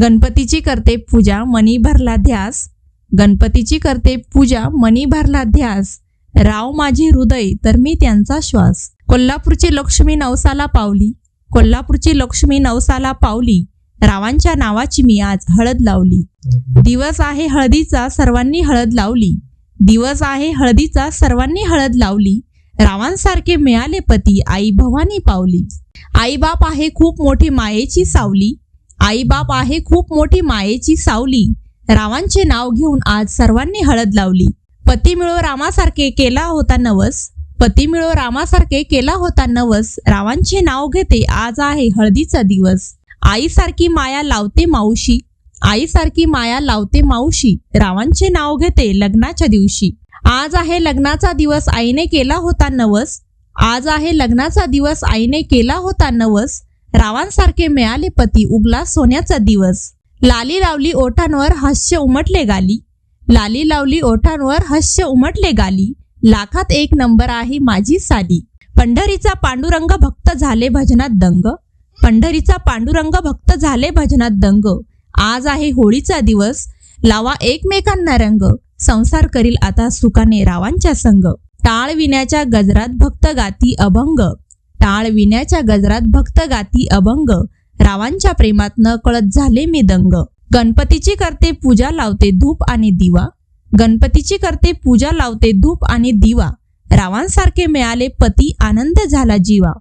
गणपतीची करते पूजा मनी भरला ध्यास. गणपतीची करते पूजा मनी भरला ध्यास. राव माझे हृदय तर मी त्यांचा श्वास. कोल्हापूरची लक्ष्मी नवसाला पावली. कोल्हापूरची लक्ष्मी नवसाला पावली. रावांच्या नावाची मी आज हळद लावली. दिवस आहे हळदीचा सर्वांनी हळद लावली. दिवस आहे हळदीचा सर्वांनी हळद लावली. रावांसारखे मिळाले पती आई भवानी पावली. आई बाप आहे खूप मोठी मायेची सावली. आई बाप आहे खूप मोठी मायेची सावली. रावांचे नाव घेऊन आज सर्वांनी हळद लावली. पती मिळो रामासारखे केला होता नवस. पती मिळो रामासारखे केला होता नवस. रावांचे नाव घेते आज आहे हळदीचा दिवस. आईसारखी माया लावते मावशी. आईसारखी माया लावते मावशी. रावांचे नाव घेते लग्नाच्या दिवशी. आज आहे लग्नाचा दिवस आईने केला होता नवस. आज आहे लग्नाचा दिवस आईने केला होता नवस. रावांसारखे मिळाले पती उगला सोन्याचा दिवस. लाली लावली ओठांवर हास्य उमटले गाली. लाली लावली ओठांवर हास्य उमटले गाली. लाखात एक नंबर आहे माझी साली. पंढरीचा पांडुरंग भक्त झाले भजनात दंग. पंढरीचा पांडुरंग भक्त झाले भजनात दंग. आज आहे होळीचा दिवस. लावा एकमेकांना रंग. संसार करील आता सुखाने रावांच्या संग. टाळ विण्याच्या गजरात भक्त गाती अभंग. टाळ विण्याच्या गजरात भक्त गाती अभंग. रावांच्या प्रेमात न कळत झाले मी दंग. गणपतीची करते पूजा लावते धूप आणि दिवा. गणपतीची करते पूजा लावते धूप आणि दिवा. रावांसारखे मिळाले पती आनंद झाला जीवा.